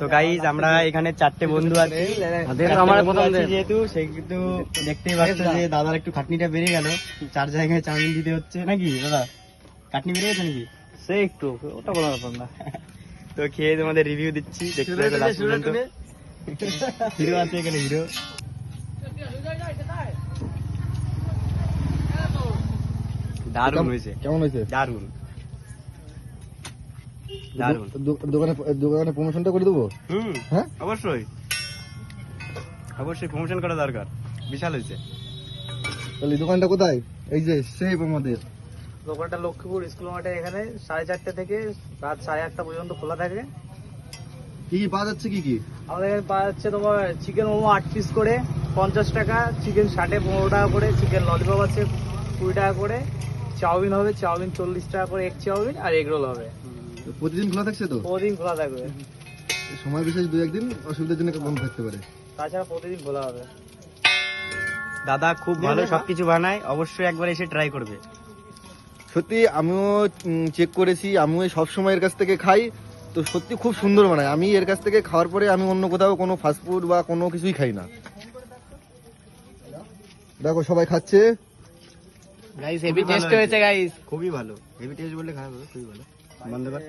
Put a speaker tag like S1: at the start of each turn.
S1: তো গাইজ আমরা এখানে চারটে বন্ধু আছি। যেহেতু সেহেতু দেখতেই পাচ্ছ যে দাদার একটু খাটনিটা বেড়ে গেল। চার জায়গায় চাউমিন দিতে হচ্ছে। নাকি দাদা? খাটনি বেড়ে গেছে নাকি?
S2: সে একটু ওটা কোনো ব্যাপার না।
S1: তো খেয়ে তোমাদের রিভিউ দিচ্ছি। দেখতে থাকো last পর্যন্ত। হিরো আছে এখানে হিরো দারুণ হয়েছে।
S3: কেমন হয়েছে?
S1: দারুণ।
S3: দোকানে দোকানে প্রমোশনটা করে দেবো?
S1: হুম
S3: হ্যাঁ?
S1: অবশ্যই। অবশ্যই প্রমোশন করা দরকার। বিশাল হয়েছে।
S3: তাহলে দোকানটা কোথায়? এই যে সেফ আমাদের।
S2: দোকানটা লক্ষ্মীপুর স্কুল মাঠে এখানে সাড়ে চারটে থেকে রাত সাড়ে আটটা পর্যন্ত খোলা থাকে।
S3: কি কি পাওয়া যাচ্ছে কি কি?
S2: আমাদের এখানে পাওয়া যাচ্ছে তোমার চিকেন মোমো আট পিস করে পঞ্চাশ টাকা চিকেন ষাটে পনেরো টাকা করে চিকেন ললিপপ আছে কুড়ি টাকা করে চাউমিন হবে চাউমিন চল্লিশ টাকা করে এক চাউমিন আর এগ রোল হবে।
S3: প্রতিদিন খোলা থাকছে তো?
S2: প্রতিদিন খোলা থাকবে।
S3: সময় বিশেষ দু একদিন অসুবিধার জন্য বন্ধ থাকতে পারে।
S2: তাছাড়া প্রতিদিন খোলা হবে।
S1: দাদা খুব ভালো সবকিছু বানায় অবশ্যই একবার এসে ট্রাই করবে।
S3: সত্যি আমিও চেক করেছি আমিও সব সময় এর কাছ থেকে খাই তো সত্যি খুব সুন্দর বানায়। আমি এর কাছ থেকে খাওয়ার পরে আমি অন্য কোথাও কোনো ফাস্টফুড বা কোনো কিছুই খাই না। দেখো সবাই খাচ্ছে।
S2: গাইস
S1: হেভি taste হয়েছে
S2: গাইস
S1: খুবই ভালো। হেভি টেস্ট বললে খারাপ হবে খুবই ভালো। কর।